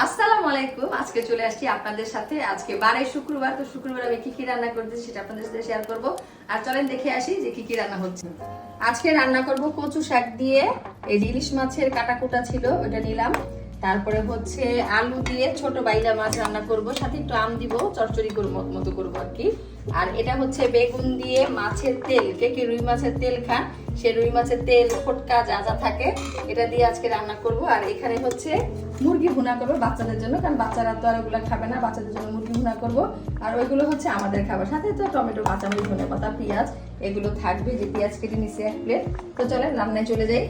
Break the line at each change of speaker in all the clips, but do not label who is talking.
আসসালামু আলাইকুম। আজকে চলে আসছি আপনাদের সাথে। আজকে বারে শুক্রবার, তো শুক্রবার আমি কি কি রান্না করতেছি সেটা আপনাদের সাথে শেয়ার করব। আর চলেন দেখে আসি যে কি কি রান্না হচ্ছে। আজকে রান্না করব কচু শাক দিয়ে। এই ইলিশ মাছের কাটা কুটা ছিল, ওটা নিলাম। তারপরে হচ্ছে আলু দিয়ে ছোট বাইলা মাছ রান্না করব, সাথে একটু আম দিব, চচ্চড়ি করব, মতো করব আর কি। আর এটা হচ্ছে বেগুন দিয়ে মাছের তেল। কে কি রুই মাছের তেল খান, সে রুই মাছের তেল, ফোটকা যা যা থাকে, এটা দিয়ে আজকে রান্না করব। আর এখানে হচ্ছে মুরগি ভুনা করব বাচ্চাদের জন্য, কারণ বাচ্চারা তো আর ওগুলো খাবে না, বাচ্চাদের জন্য মুরগি ভুনা করব। আর ওইগুলো হচ্ছে আমাদের খাবার। সাথে তো টমেটো, কাঁচামরিচ ধনে পাতা পেঁয়াজ, এগুলো থাকবে, যে পেঁয়াজ কেটে নিছি এক প্লেট তো চলেন রান্নায় চলে যাই।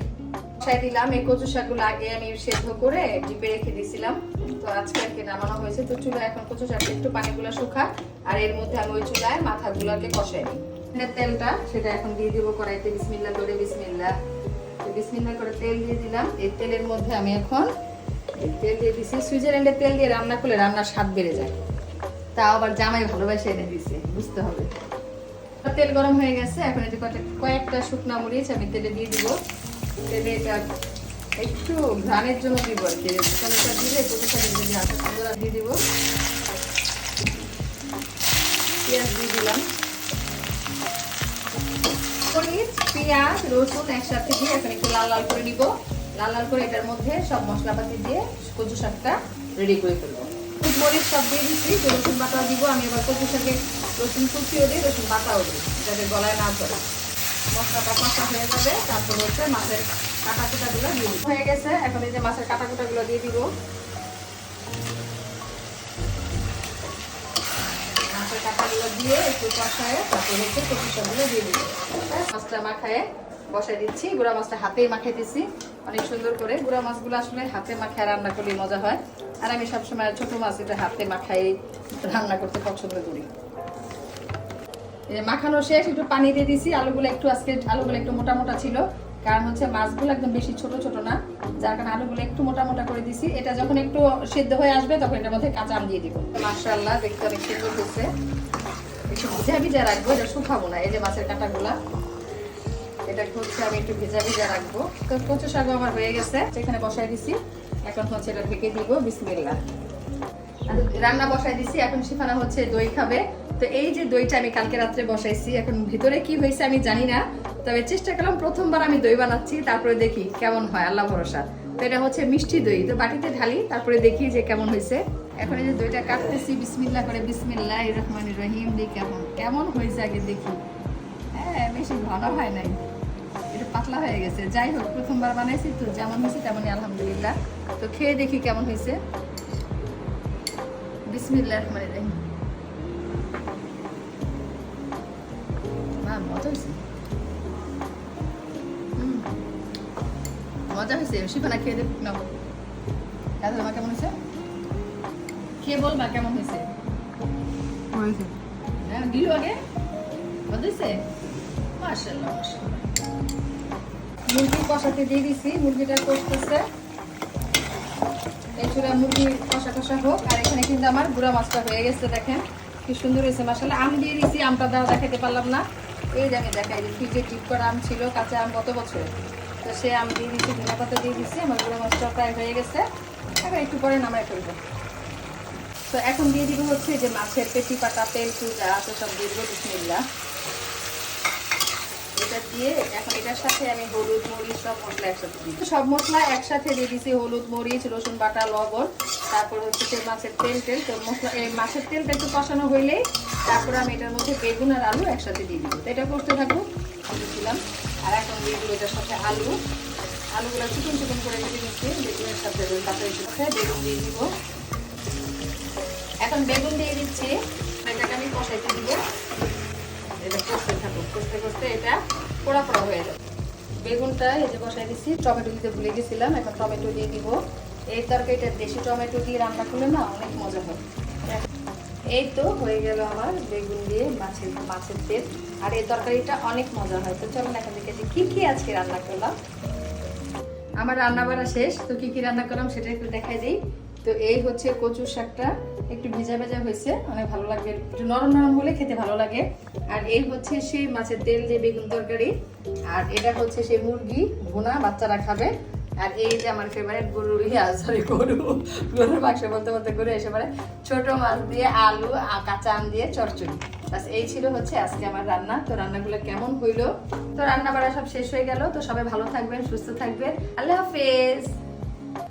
বসাই দিলাম, এই কচু শাকগুলো আগে আমি সেদ্ধ করে ডিপে রেখে দিয়েছিলাম। তো আজকে আর কি নামানো হয়েছে। তো চুলা এখন কচু শাক একটু পানিগুলো শুকা আর এর মধ্যে আমি ওই চুলায় মাথাগুলোকে কষাই নিই। তেলটা সেটা এখন দিয়ে দিব কড়াইতে, বিসমিল্লা করে বিসমিল্লা। বিসমিল্লা করে তেল দিয়ে দিলাম। এই তেলের মধ্যে আমি এখন তেল দিয়ে দিছি। সুইজারল্যান্ডের তেল দিয়ে রান্না করলে রান্নার স্বাদ বেড়ে যায়। তা আবার জামাই ভালোবাসে এনে দিছে, বুঝতে হবে। তেল গরম হয়ে গেছে। এখন এতে কয়েকটা শুকনা মরিচ আমি তেলে দিয়ে দিব। একটু ঘ্রাণের জন্য দিয়ে দিব। পেঁয়াজ দিয়ে দিলাম। মরিচ পেঁয়াজ, রসুন একসাথে দিয়ে এখন একটু লাল লাল করে নিব। লাল লাল করে এটার মধ্যে সব মশলাপাতি দিয়ে কচু শাকটা রেডি করে ফেলব। মরিচ সব দিয়ে দিচ্ছি রসুন বাটাও দিব। আমি এবার কচু শাকে রসুন কুচিও দিই, রসুন বাটাও দিই, যাতে গলায় না পড়ে মশলাটা হয়ে যাবে, তারপর হচ্ছে মাছের হয়ে গেছে, এখন এই যে মাছের কাটা কুটাগুলো দিয়ে মাছের দিয়ে একটু হচ্ছে মাছটা মাখায় বসাই দিচ্ছি। গুঁড়া মাছটা হাতেই মাখিয়ে দিচ্ছি অনেক সুন্দর করে। গুঁড়া মাছগুলো আসলে হাতে মাখায় রান্না করলে মজা হয়। আর আমি সবসময় ছোট মাছ এটা হাতে মাখাই রান্না করতে পছন্দ করি। মাখানো শেষ, একটু পানি দিয়ে দিছি। আলুগুলো একটু আজকে, আলুগুলো একটু মোটা মোটা ছিল। কারণ হচ্ছে মাছগুলো একদম বেশি ছোট ছোট না। যার কারণে আলুগুলো একটু মোটা মোটা করে দিছি। এটা যখন একটু সিদ্ধ হয়ে আসবে, তখন এটার মধ্যে কাঁচা আম দিয়ে দিব। মাশাআল্লাহ, দেখতে অনেক সুন্দর হয়েছে। একটু ভিজা ভিজা রাখব, এটা শুকাবো না, এই যে মাছের কাঁটাগুলা। এটা হচ্ছে আমি একটু ভিজা ভিজা রাখব। তো কচু শাকও আমার হয়ে গেছে, এখানে বসাই দিছি। এখন হচ্ছে এটা ঢেকে দিব, বিসমিল্লাহ। আর রান্না বসাই দিছি, এখন শিফানা হচ্ছে দই খাবে। তো এই যে দইটা আমি কালকে রাত্রে বসাইছি, এখন ভিতরে কি হয়েছে আমি জানি না, তবে চেষ্টা করলাম প্রথমবার আমি দই বানাচ্ছি, তারপরে দেখি কেমন হয়, আল্লাহ ভরসা। তো এটা হচ্ছে মিষ্টি দই, তো বাটিতে ঢালি, তারপরে দেখি যে কেমন হয়েছে। এখন এই যে দইটা কাটতেছি, বিসমিল্লা করে বিসমিল্লাহ রহমান রহিম, দিয়ে কেমন কেমন হয়েছে আগে দেখি। হ্যাঁ বেশি ঘন হয় নাই। এটা পাতলা হয়ে গেছে। যাই হোক, প্রথমবার বানাইছি, তো যেমন হয়েছে তেমনই আলহামদুলিল্লাহ। তো খেয়ে দেখি কেমন হয়েছে। বিসমিল্লা রহমান রহিম। মজা হয়েছে মজা হয়েছে খেয়ে দেখ না দাদা তোমার কেমন হয়েছে খেয়ে বলবা কেমন হয়েছে
হয়েছে
হ্যাঁ দিল আগে মজা হয়েছে মার্শাল্লাহ মার্শাল্লাহ মুরগি কষাতে দিয়ে দিছি মুরগিটা কষতেছে এই চূড়া মুরগি কষা কষা হোক আর এখানে কিন্তু আমার গুঁড়া মাছটা হয়ে গেছে দেখেন? কি সুন্দর হয়েছে মাসাল্লাহ আম দিয়ে দিছি আমটা দেওয়া দেখাতে পারলাম না এই আমি দেখাই যে ফ্রিজে ডিপ করা আম ছিল, কাঁচা আম গত বছর। তো সে আম দিয়ে দিচ্ছি ধনে পাতা দিয়ে দিচ্ছি আমার গুঁড়ো মাছটা প্রায় হয়ে গেছে। এখন একটু পরে নামাই ফেলব। তো এখন দিয়ে দিব হচ্ছে যে মাছের পেটি পাতা, তেল যা আছে সব দিয়ে দিব বিসমিল্লাহ। এটা দিয়ে এখন এটার সাথে আমি হলুদ মরিচ সব মশলা একসাথে দিই। সব মশলা একসাথে দিয়ে দিছি হলুদ মরিচ, রসুন বাটা, লবণ, তারপর হচ্ছে মাছের তেল টেল তো মশলা এই মাছের তেলটা একটু কষানো হইলেই তারপর আমি এটার মধ্যে বেগুন আর আলু একসাথে দিয়ে দিব। তো এটা করতে থাকব দিলাম। আর এখন দিয়ে এটার সাথে আলু। আলুগুলো চিকন চিকন করে কেটে নিচ্ছি বেগুনের সাথে তারপরে সাথে বেগুন দিয়ে দিব। এখন বেগুন দিয়ে দিচ্ছি। এটাকে আমি কষাইতে দিব। এটা কষতে থাকুক কষতে কষতে এটা পোড়া পোড়া হয়ে যাবে। বেগুনটা এই যে বসাই দিচ্ছি টমেটো দিতে ভুলে গেছিলাম, এখন টমেটো দিয়ে দিব। এই তরকারিটা দেশি টমেটো দিয়ে রান্না করলে না অনেক মজা হয়। এই তো হয়ে গেল আমার বেগুন দিয়ে মাছের মাছের তেল। আর এই তরকারিটা অনেক মজা হয়। তো চলুন এখান যে কি কি আজকে রান্না করলাম? আমার রান্না বাড়া শেষ, তো কি কি রান্না করলাম সেটা একটু দেখাই দিই। তো এই হচ্ছে কচুর শাকটা। একটু ভেজা ভেজা হয়েছে, অনেক ভালো লাগবে। একটু নরম নরম হলে খেতে ভালো লাগে। আর এই হচ্ছে সেই মাছের তেল যে বেগুন তরকারি। আর এটা হচ্ছে সেই মুরগি ভুনা, বাচ্চারা খাবে। আর এই যে আমার ফেভারিট ইয়া সরি গরু। গরুর মাংস বলতে বলতে গরু এসে পড়ে। ছোট মাছ দিয়ে আলু কাঁচা আম দিয়ে চচ্চড়ি। বাস এই ছিল হচ্ছে আজকে আমার রান্না। তো রান্নাগুলো কেমন হইল? তো রান্না বাড়া সব শেষ হয়ে গেল। তো সবাই ভালো থাকবেন, সুস্থ থাকবেন। আল্লাহ হাফেজ।